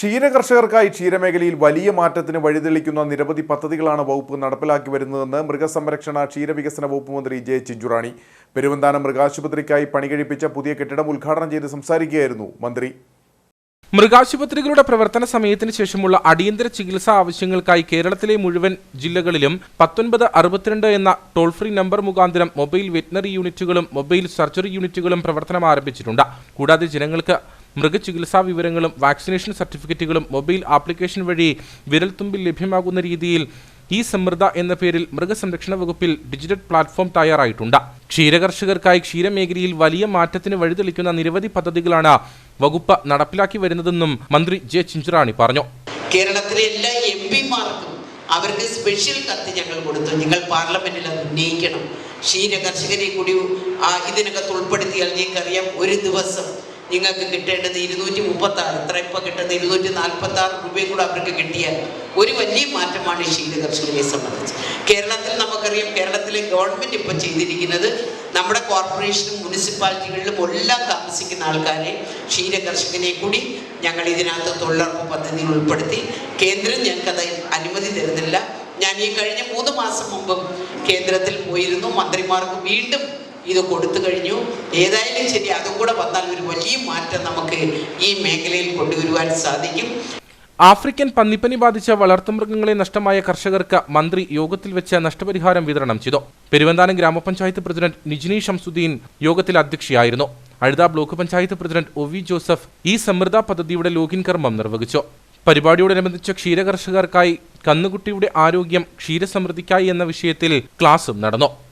ക്ഷീരകർഷകർക്കായി ക്ഷീരമേഖലയിൽ വലിയ മാറ്റത്തിന് വഴിതെളിക്കുന്ന നിരവധി പദ്ധതികളാണ് വകുപ്പ് നടപ്പിലാക്കി വരുന്നതെന്ന് മൃഗസംരക്ഷണ ക്ഷീരവികസന വകുപ്പ് മന്ത്രി ജെ ചിഞ്ചുറാണി. പെരുവന്താനം മൃഗാശുപത്രിക്കായി പണികഴിപ്പിച്ച പുതിയ കെട്ടിടം ഉദ്ഘാടനം ചെയ്ത് സംസാരിക്കുകയായിരുന്നു മന്ത്രി. മൃഗാശുപത്രികളുടെ പ്രവർത്തന സമയത്തിന് ശേഷമുള്ള അടിയന്തര ചികിത്സാ ആവശ്യങ്ങൾക്കായി കേരളത്തിലെ മുഴുവൻ ജില്ലകളിലും പത്തൊൻപത് അറുപത്തിരണ്ട് എന്ന ടോൾ ഫ്രീ നമ്പർ മുഖാന്തരം മൊബൈൽ വെറ്റിനറി യൂണിറ്റുകളും മൊബൈൽ സർജറി യൂണിറ്റുകളും പ്രവർത്തനം ആരംഭിച്ചിട്ടുണ്ട്. കൂടാതെ ജനങ്ങൾക്ക് മൃഗചികിത്സാ വിവരങ്ങളും വാക്സിനേഷൻ സർട്ടിഫിക്കറ്റുകളും മൊബൈൽ ആപ്ലിക്കേഷൻ വഴി വിരൽത്തുമ്പിൽ ലഭ്യമാകുന്ന രീതിയിൽ ഈ സമൃദ്ധ എന്ന പേരിൽ മൃഗസംരക്ഷണ വകുപ്പിൽ ഡിജിറ്റൽ പ്ലാറ്റ്ഫോം തയ്യാറായിട്ടുണ്ട്. ക്ഷീരകർഷകർക്കായി ക്ഷീരമേഖലയിൽ വലിയ മാറ്റത്തിന് വഴിതെളിക്കുന്ന നിരവധി പദ്ധതികളാണ് വകുപ്പ് നടപ്പിലാക്കി വരുന്നതെന്നും മന്ത്രി ജെ ചിഞ്ചുറാണി പറഞ്ഞു. കേരളത്തിലെ എല്ലാ എം പിമാർക്കും അവർക്ക് സ്പെഷ്യൽ കത്ത് ഞങ്ങൾ കൊടുത്തു. നിങ്ങൾ പാർലമെന്റിൽ അത് ഉന്നയിക്കണം. ക്ഷീരകർഷകരെ കൂടി ഇതിനകത്ത് ഉൾപ്പെടുത്തിയാൽ നിങ്ങൾക്കറിയാം ഒരു ദിവസം നിങ്ങൾക്ക് കിട്ടേണ്ടത് ഇരുന്നൂറ്റി മുപ്പത്തി ആറ് ഇത്ര ഇപ്പം കിട്ടുന്നത് ഇരുന്നൂറ്റി നാൽപ്പത്തി ആറ് രൂപയും കൂടെ അവർക്ക് കിട്ടിയാൽ ഒരു വലിയ മാറ്റമാണ് ഈ ക്ഷീരകർഷകരെ സംബന്ധിച്ച്. കേരളത്തിൽ നമുക്കറിയാം കേരളത്തിലെ ഗവൺമെന്റ് ഇപ്പം ചെയ്തിരിക്കുന്നത് നമ്മുടെ കോർപ്പറേഷനും മുനിസിപ്പാലിറ്റികളിലും എല്ലാം താമസിക്കുന്ന ആൾക്കാരെ ക്ഷീര കർഷകനെ കൂടി ഞങ്ങൾ ഇതിനകത്ത് തൊഴിലുറപ്പ് പദ്ധതിയിൽ ഉൾപ്പെടുത്തി. കേന്ദ്രം ഞങ്ങൾക്കത് അനുമതി തരുന്നില്ല. ഞാൻ ഈ കഴിഞ്ഞ മൂന്ന് മാസം മുമ്പും കേന്ദ്രത്തിൽ പോയിരുന്നു. മന്ത്രിമാർക്ക് വീണ്ടും ഇത് കൊടുത്തു കഴിഞ്ഞു. ഏതായാലും ശരി അതും കൂടെ വന്നാൽ ഒരു വലിയ മാറ്റം നമുക്ക് ഈ മേഖലയിൽ കൊണ്ടുവരുവാൻ സാധിക്കും. ആഫ്രിക്കൻ പന്നിപ്പനി ബാധിച്ച വളർത്തുമൃഗങ്ങളെ നഷ്ടമായ കർഷകർക്ക് മന്ത്രി യോഗത്തിൽ വെച്ച് നഷ്ടപരിഹാരം വിതരണം ചെയ്തു. പെരുവന്താനം ഗ്രാമപഞ്ചായത്ത് പ്രസിഡന്റ് നിജിനി ഷംസുദ്ദീൻ യോഗത്തിൽ അധ്യക്ഷയായിരുന്നു. Azhutha block panchayat president O V Joseph ഈ സമൃദ്ധ പദ്ധതിയുടെ ലോഗിൻ കർമ്മം നിർവഹിച്ചു. പരിപാടിയോടനുബന്ധിച്ച് ക്ഷീരകർഷകർക്കായി കന്നുകുട്ടിയുടെ ആരോഗ്യം ക്ഷീരസമൃദ്ധിക്കായി എന്ന വിഷയത്തിൽ ക്ലാസും നടന്നു.